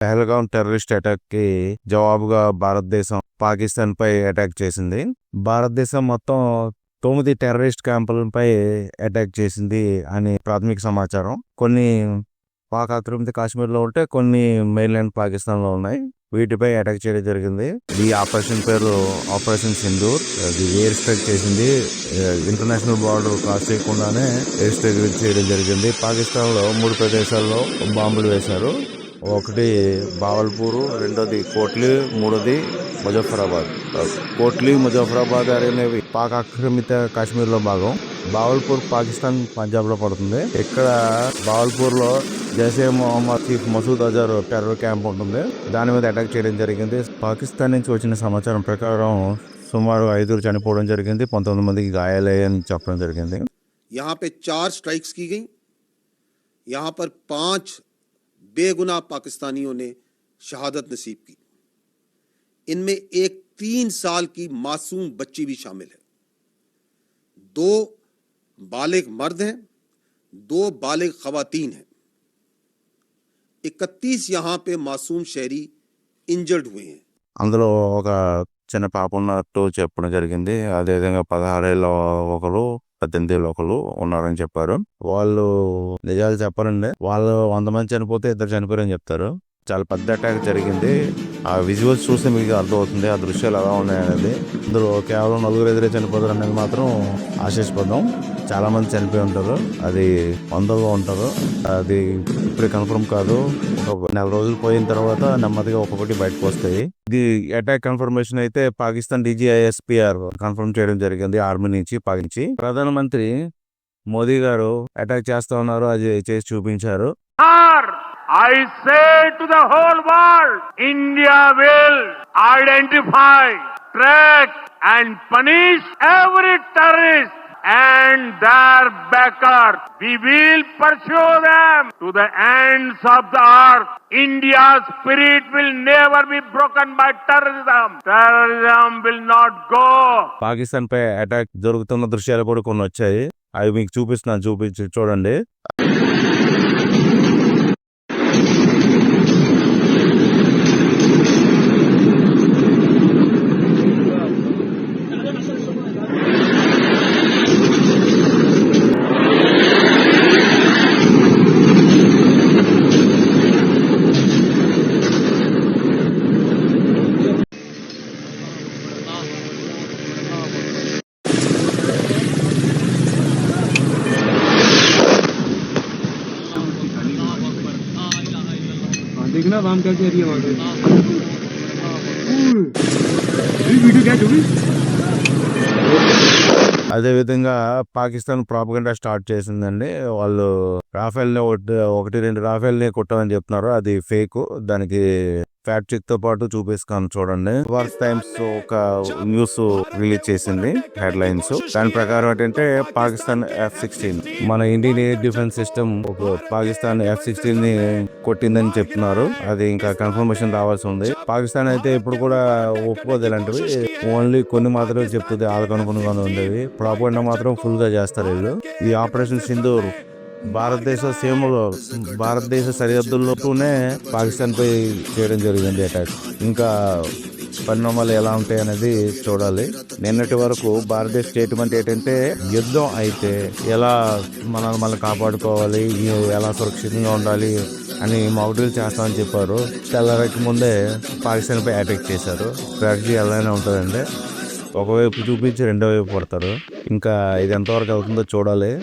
Pahalgam terrorist అటాక్కి జవాబుగా భారతదేశం పాకిస్తాన్ పై attack చేసింది. భారతదేశం మొత్తం తొమ్మిది టెర్రరిస్ట్ క్యాంపులపై అటాక్ చేసింది అని ప్రాథమిక సమాచారం. కొన్ని పాక్ ఆక్రమిత కాశ్మీర్లో ఉంటే కొన్ని మెయిన్లాండ్ పాకిస్తాన్లో ఉన్నాయి. వీటిపై అటాక్ చేయడం జరిగింది. ఈ ఆపరేషన్ పేరు ఆపరేషన్ సింధూర్. అది ఎయిర్ స్ట్రైక్ చేసింది. ఇంటర్నేషనల్ బార్డర్ క్రాస్ చేయకుండానే ఎయిర్ స్ట్రైక్ చేయడం జరిగింది. పాకిస్తాన్లో మూడు ప్రదేశాల్లో బాంబులు వేశారు. ఒకటి బావల్పూర్ రెండోది కోట్లీ మూడోది ముజఫరాబాద్ కోట్లీ ముజఫరాబాద్ అనేవి పాక్ ఆక్రమిత కాశ్మీర్ లో భాగం బావల్పూర్ పాకిస్తాన్ పంజాబ్ లో పడుతుంది ఇక్కడ బావల్పూర్ లో జైసే Mohammed chief Masood Azhar terror camp ఉంటుంది దాని మీద అటాక్ చేయడం జరిగింది పాకిస్తాన్ నుంచి వచ్చిన సమాచారం ప్రకారం సుమారు ఐదుగురు చనిపోవడం జరిగింది పంతొమ్మిది మందికి గాయాలయ్యని చెప్పడం జరిగింది यहाँ पे चार स्ट्राइक्स की गई यहाँ पर पांच بے گناہ پاکستانیوں نے شہادت نصیب کی۔ ان میں ایک تین سال کی معصوم بچی بھی شامل ہے۔ دو بالغ مرد ہیں، دو بالغ خواتین ہیں۔ اکتیس یہاں پہ معصوم شہری انجرڈ ہوئے ہیں۔ అందులో ఒక చిన్న పాప ఉన్నట్టు చెప్పడం జరిగింది. అదేవిధంగా పదహారేళ్ళ ఒకరు పద్దెనిమిది ఒకరు ఉన్నారని చెప్పారు. వాళ్ళు నిజాలు చెప్పరండి వాళ్ళు వంద మంది చనిపోతే ఇద్దరు చనిపోయారని చెప్తారు. చాలా పెద్ద అటాక్ జరిగింది. ఆ విజువల్స్ చూస్తే మీకు అర్థమవుతుంది. ఆ దృశ్యాలు ఎలా ఉన్నాయనేది. ఇందులో కేవలం నలుగురు ఎదురే చనిపోతారు అనేది మాత్రం ఆశిస్పదం చాలా మంది చనిపోయి ఉంటారు. అది వందల్లో ఉంటారు. అది ఇప్పుడు కన్ఫర్మ్ కాదు. ఒక నెల రోజులు పోయిన తర్వాత నెమ్మదిగా ఒక్కొక్కటి బయటకు వస్తాయి. ఇది అటాక్ కన్ఫర్మేషన్ అయితే పాకిస్తాన్ డీజీఐఎస్పీఆర్ కన్ఫర్మ్ చేయడం జరిగింది ఆర్మీ నుంచి పాకించి ప్రధానమంత్రి మోదీ గారు అటాక్ చేస్తా ఉన్నారు. అది చేసి చూపించారు. I say to the whole world, India will identify, track and punish every terrorist and their backers. We will pursue them to the ends of the earth. India's spirit will never be broken by terrorism. Terrorism will not go. Pakistan pi attack జరుగుతున్న దృశ్యాలు కూడా కొన్ని వచ్చాయి అవి మీకు చూపిస్తున్నాను చూపించి చూడండి हाँ, देखना राम क्या कह रही है वहां पे वीडियो क्या जो भी అదే విధంగా పాకిస్తాన్ ప్రాపగండా స్టార్ట్ చేసిందండి వాళ్ళు రాఫెల్ ని ఒకటి ఒకటి రెండు రాఫెల్ ని కొట్టామని చెప్తున్నారు అది ఫేక్ దానికి ఫ్యాక్ట్ చెక్తో పాటు చూపిస్తాను చూడండి. వర్క్ టైమ్స్ ఒక న్యూస్ రిలీజ్ చేసింది హెడ్ లైన్స్ దాని ప్రకారం ఏంటంటే పాకిస్తాన్ ఎఫ్ సిక్స్టీన్ మన ఇండియన్ ఎయిర్ డిఫెన్స్ సిస్టమ్ ఒక పాకిస్తాన్ ఎఫ్ సిక్స్టీన్ని కొట్టిందని చెప్తున్నారు. అది ఇంకా కన్ఫర్మేషన్ రావాల్సి ఉంది. పాకిస్తాన్ అయితే ఇప్పుడు కూడా ఒప్పుకోదు ఇలాంటివి. ఓన్లీ కొన్ని మాత్రమే చెప్తుంది వాళ్ళకు అనుగుణంగానే ఉండేవి. ప్రాపర్ మాత్రం ఫుల్గా చేస్తారు వీళ్ళు. ఈ ఆపరేషన్ సింధూర్ భారతదేశ సీమలో భారతదేశ సరిహద్దుల్లోనే పాకిస్తాన్ పై చేయడం జరిగింది అటాక్ ఇంకా పరిణామాలు ఎలా ఉంటాయి అనేది చూడాలి. నిన్నటి వరకు భారతదేశ స్టేట్మెంట్ ఏంటంటే యుద్ధం అయితే ఎలా మనల్ని మనం కాపాడుకోవాలి ఎలా సురక్షితంగా ఉండాలి అని మౌడీలు చేస్తామని చెప్పారు. తెల్లరికి ముందే పాకిస్తాన్ పై అటాక్ చేశారు. స్ట్రాటజీ ఎలానే ఉంటుందండి ఒకవైపు చూపించి రెండో వైపు పడతారు. ఇంకా ఇది ఎంతవరకు అవుతుందో చూడాలి.